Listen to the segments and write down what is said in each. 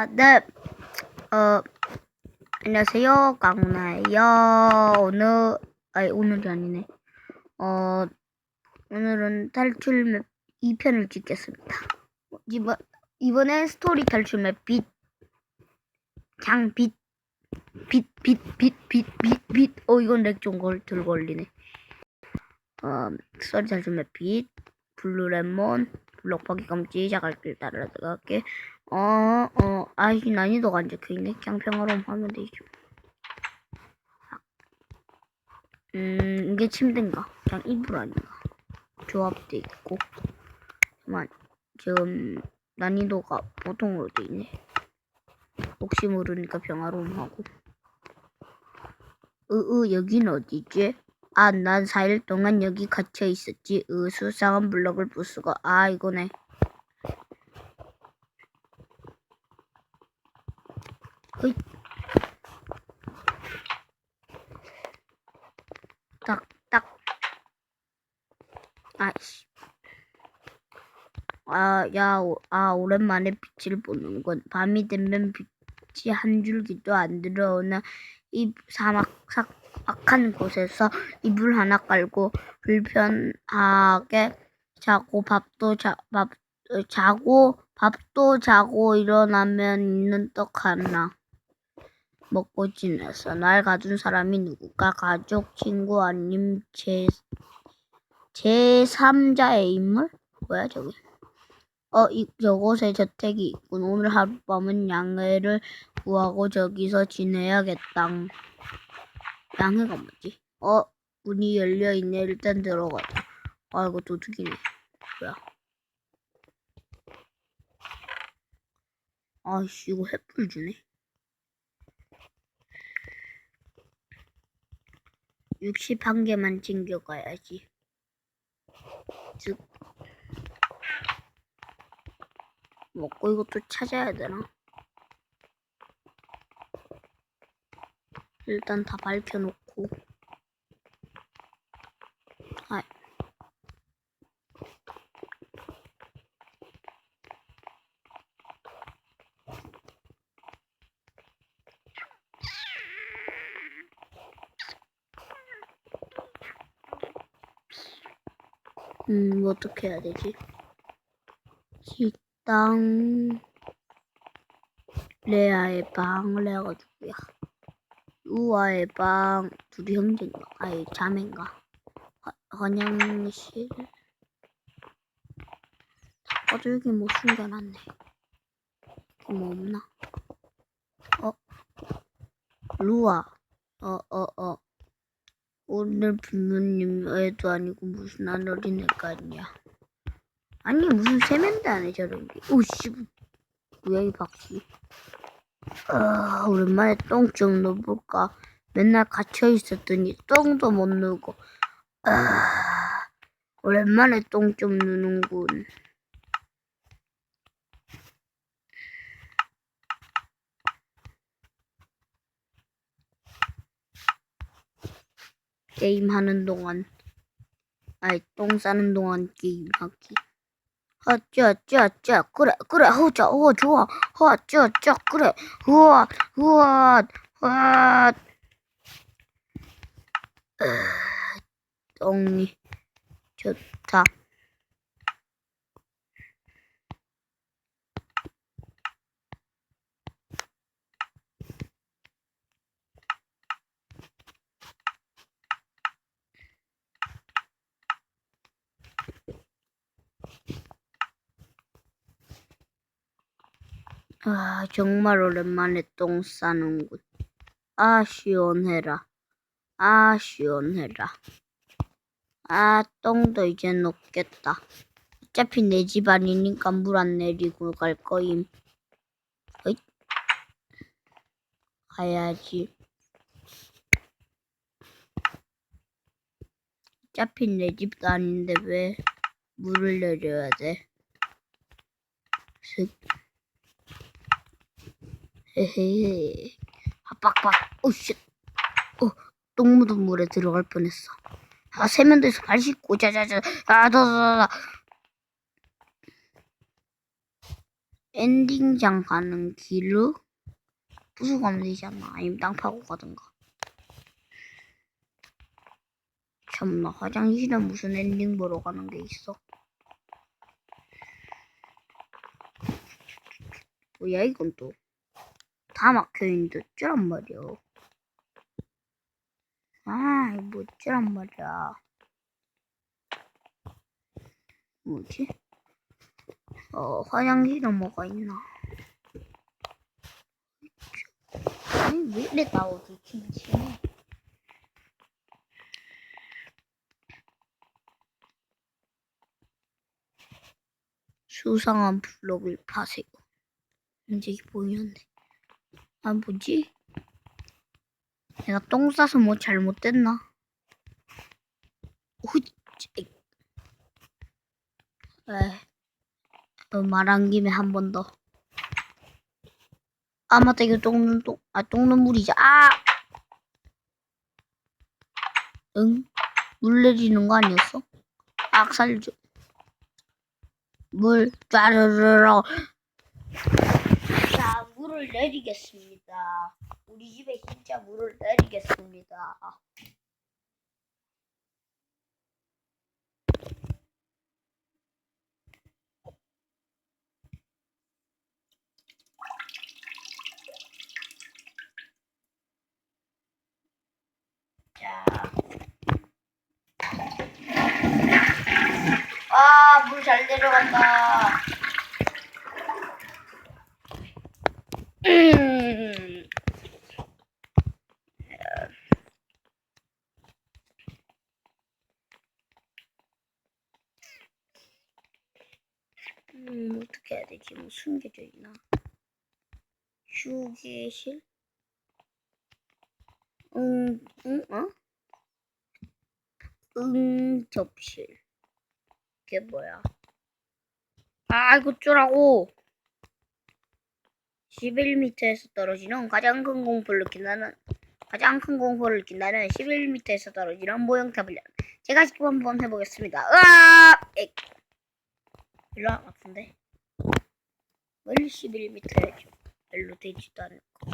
아, 네. 어, 안녕하세요. 강나예요. 오늘, 아니, 오늘이 아니네. 어, 오늘은 탈출 맵 2편을 찍겠습니다. 이번, 이번엔 스토리 탈출 맵 빛. 그냥 빛. 빛, 빛, 빛, 빛, 빛, 빛. 어, 이건 렉 좀 걸, 들 걸리네. 어, 스토리 탈출 맵 빛. 블루 레몬. 블록파기 깜찍 자갈길 따라 들어갈게. 어, 어, 아이 난이도가 안 적혀있네. 그냥 평화로움 하면 되죠. 음, 이게 침대인가? 그냥 이불 아닌가? 조합돼 있고. 잠만 지금 난이도가 보통으로 돼 있네. 혹시 모르니까 평화로움 하고. 으으, 여긴 어디지? 아, 난 4일 동안 여기 갇혀 있었지. 으, 수상한 블럭을 부수고. 아, 이거네. 으이. 딱, 딱. 아이씨. 아, 야, 오, 아, 오랜만에 빛을 보는군. 밤이 되면 빛이 한 줄기도 안 들어오는 이 사막, 삭 막한 곳에서 이불 하나 깔고 불편하게 자고 밥도 자, 밥, 어, 자고 밥도 자고 일어나면 있는 떡 하나. 먹고 지냈어. 날 가둔 사람이 누굴까? 가족, 친구, 아님 제, 제3자의 인물? 뭐야, 저기? 어, 이, 저곳에 저택이 있군. 오늘 하룻밤은 양해를 구하고 저기서 지내야겠다. 양해가 뭐지? 어, 문이 열려있네. 일단 들어가자. 아, 이거 도둑이네. 뭐야? 아이씨, 이거 횃불 주네. 61개만 챙겨가야지. 즉, 먹고 이것도 찾아야 되나? 일단 다 밝혀놓고. 아, 음, 뭐 어떻게 해야 되지? 식당, 레아의 방, 레아가 누구야? 우아의 방, 둘이 형제인가? 아니, 자매인가? 화- 화장실. 닦아줘, 여기 뭐 숨겨놨네. 뭐 없나? 어? 루아. 어, 어, 어. 오늘 부모님 애도 아니고 무슨 안 어린애가 아니야. 아니 무슨 세면대 안에 저런 게. 오씨 뭐야 이 박씨. 아 오랜만에 똥 좀 넣어볼까. 맨날 갇혀 있었더니 똥도 못 누고. 아 오랜만에 똥 좀 누는군. 게임 하는 동안 아이 똥 싸는 동안 게임 하기 아짜짜짜 그래 그래 허자 어 좋아. 허짜짜 그래. 우와 우와 우와 똥이 좋다 아 정말 오랜만에 똥 싸는군. 아 시원해라. 아 시원해라. 아 똥도 이제 녹겠다. 어차피 내 집 아니니까 물 안 내리고 갈 거임. 어잇. 가야지. 어차피 내 집도 아닌데 왜 물을 내려야 돼? 슥. 헤헤헤 빡빡 오 씨. 어, 똥 묻은 물에 들어갈 뻔했어. 아 세면대에서 발 씻고 자자자. 아 더 더 더 엔딩장 가는 길을 부수고 가면 되잖아. 아니면 땅 파고 가든가. 참나 화장실에 무슨 엔딩 보러 가는 게 있어? 뭐야 이건 또 다 막혀있는데 어쩌란 말이야. 아, 이거 뭐 어쩌란 말이야. 뭐지? 어, 화장실에 뭐가 있나? 아니, 왜 이래 나오지, 김치네. 수상한 블록을 파세요. 이제 보이는데. 아, 뭐지? 내가 똥 싸서 뭐 잘못됐나? 후찌. 에, 어, 말한 김에 한 번 더. 아, 맞다. 이거 똥눈, 똥, 아, 똥눈 물이자. 아! 응? 물 내리는 거 아니었어? 악 살려줘. 물, 짜르르르. 자, 물을 내리겠습니다. 우리 집에 진짜 물을 내리겠습니다. 자. 아, 물 잘 내려간다. 음. 음, 어떻게 해야 되 지? 뭐 숨겨져 있나? 휴게실? 응, 응, 어? 응접실. 그게 뭐야? 아, 이거 어쩌라고! 11m에서 떨어지는 가장 큰 공포를 느낀다는 가장 큰 공포를 느낀다는 11m에서 떨어지는 모형탑을 제가 직접 한번 해보겠습니다. 으아! 에이. 별로 안 아픈데? 멀리 11m에 별로 되지도 않을 거.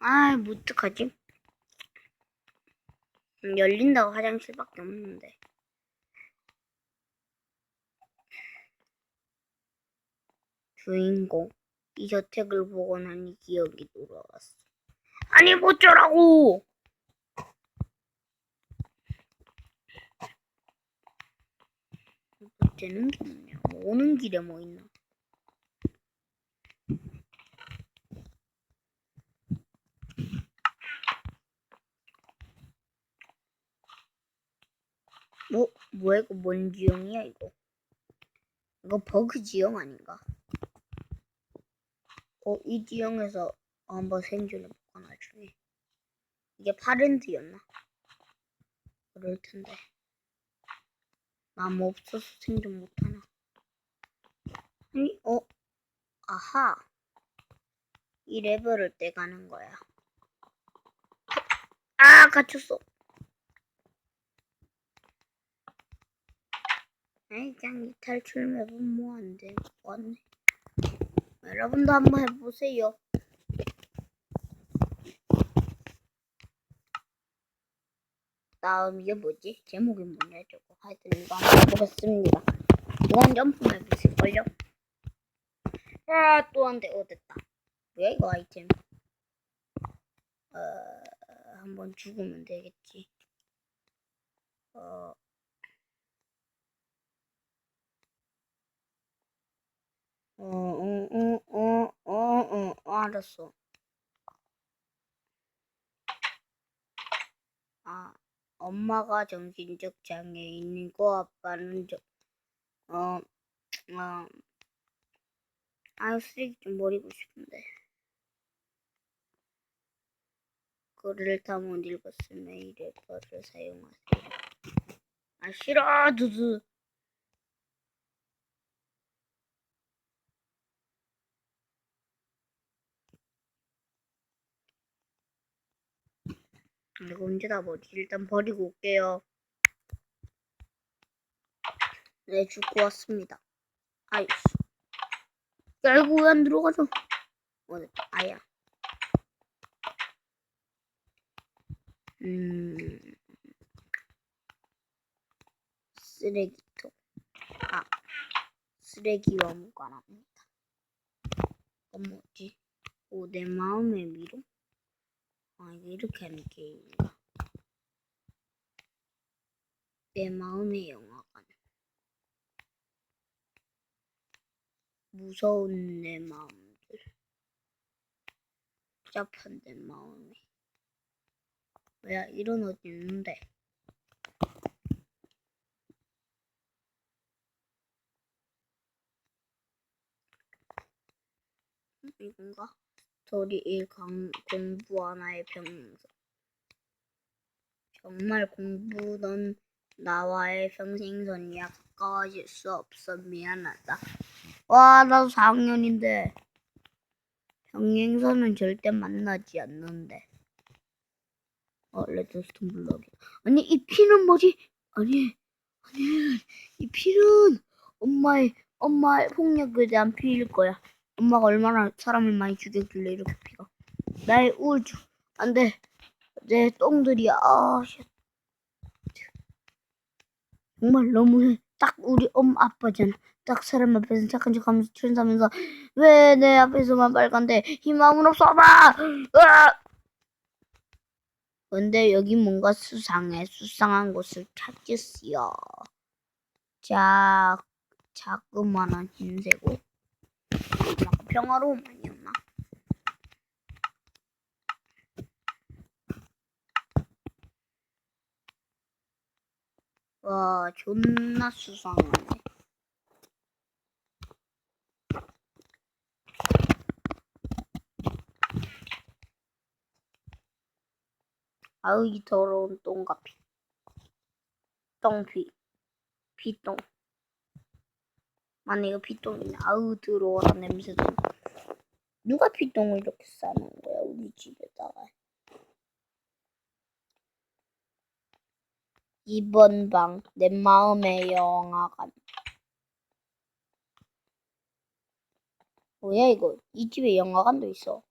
아, 뭐 어떡하지? 음, 열린다고 화장실밖에 없는데. 주인공. 이 저택을 보고 나니 기억이 돌아왔어. 아니, 뭐 어쩌라고! 게 뭐냐? 뭐 오는 길에 뭐 있나? 뭐, 뭐야, 이거 뭔 지형이야, 이거? 이거 버그 지형 아닌가? 어, 이 지형에서 한번 생존해볼까, 나중에. 이게 파렌드였나? 그럴 텐데. 나무 없어서 생존 못하나? 아니, 어, 아하. 이 레벨을 떼가는 거야. 아, 갇혔어. 아이, 그냥 이 탈출 맵은 뭐안 돼. 왔네. 여러분도 한번 해보세요. 다음 이게 뭐지? 제목이 뭐냐 저거. 하여튼 이거 한번 해보겠습니다. 이건 점프 맵이실걸요? 아, 또 한 대. 어. 뭐야 이거 아이템. 어, 한번 죽으면 되겠지. 어, 어, 어, 어, 어, 어, 어, 알았어. 아, 엄마가 정신적 장애인이고 아빠는 저, 어, 어, 아유 쓰레기 좀 버리고 싶은데. 글을 다 못 읽었으면 이 래퍼를 사용하세요. 아 싫어 두두. 이거 언제 다 버리지? 일단 버리고 올게요. 네, 죽고 왔습니다. 아이씨. 깔고 왜 안 들어가죠? 어, 됐다. 아야. 음. 쓰레기통. 아. 쓰레기와 무관합니다. 이건 뭐지? 오, 내 마음의 미로? 아, 이게 이렇게 하는 게임인가? 내 마음의 영화관. 무서운 내 마음들. 복잡한 내 마음이. 왜 이런 옷 있는데? 음, 이건가? 스토리 1 강, 공부 하나의 평소. 정말 공부던 나와의 평생선이 가까워질 수 없어 미안하다. 와, 나도 4학년인데. 평행선은 절대 만나지 않는데. 어, 레드스톤 블럭이. 아니, 이 피는 뭐지? 아니, 아니, 이 피는 엄마의, 엄마의 폭력에 대한 피일 거야. 엄마가 얼마나 사람을 많이 죽였길래 이렇게 피가. 나의 우울증. 안 돼. 내 똥들이야. 아, 쉣. 정말 너무해. 딱 우리 엄마 아빠잖아. 딱 사람 앞에서 착한 척 하면서 천사면서 왜 내 앞에서만 빨간데 희망은 없어 봐. 으아! 근데 여기 뭔가 수상해. 수상한 곳을 찾겠어요. 자, 자그마한 흰색 옷. 약간 평화로움 아니었나? 와, 존나 수상하네. 아우, 이 더러운 똥과 피. 똥피. 피똥. 아니, 이거 피똥이네. 아우, 더러워라, 냄새도. 누가 피똥을 이렇게 싸는 거야, 우리 집에다가. 2번 방, 내 마음의 영화관. 뭐야, 이거? 이 집에 영화관도 있어.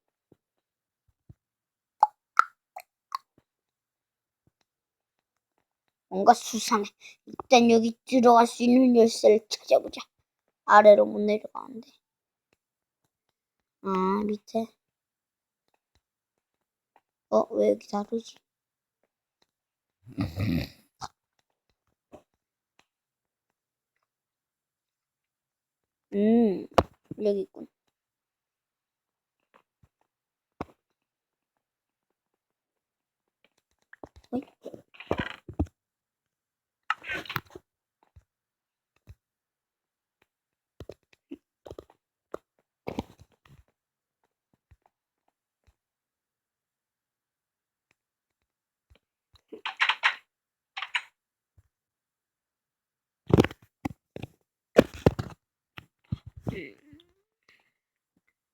뭔가 수상해. 일단 여기 들어갈 수 있는 열쇠를 찾아보자. 아래로 못 내려가는데. 아, 밑에. 어, 왜 여기 다르지? 음, 여기 있군.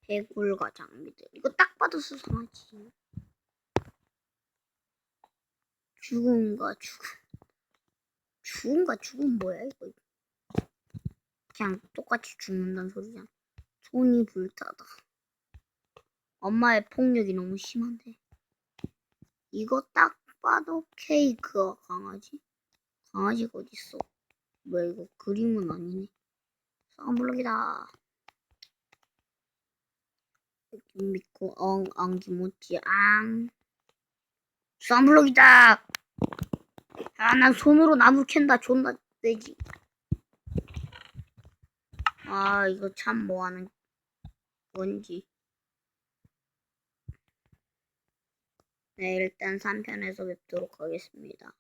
해골과 장미들. 이거 딱 봐도 수상하지. 죽음과 죽음. 죽음과 죽음 뭐야 이거? 그냥 똑같이 죽는다는 소리잖아. 손이 불타다. 엄마의 폭력이 너무 심한데. 이거 딱 봐도 케이크와 강아지. 강아지가 어딨어? 뭐야 이거 그림은 아니네. 쌍블럭이다. 믿고 엉 엉기 못지 앙. 썬블럭이다! 아 난 손으로 나무 캔다 존나 되지. 아 이거 참 뭐하는 건지. 네 일단 3편에서 뵙도록 하겠습니다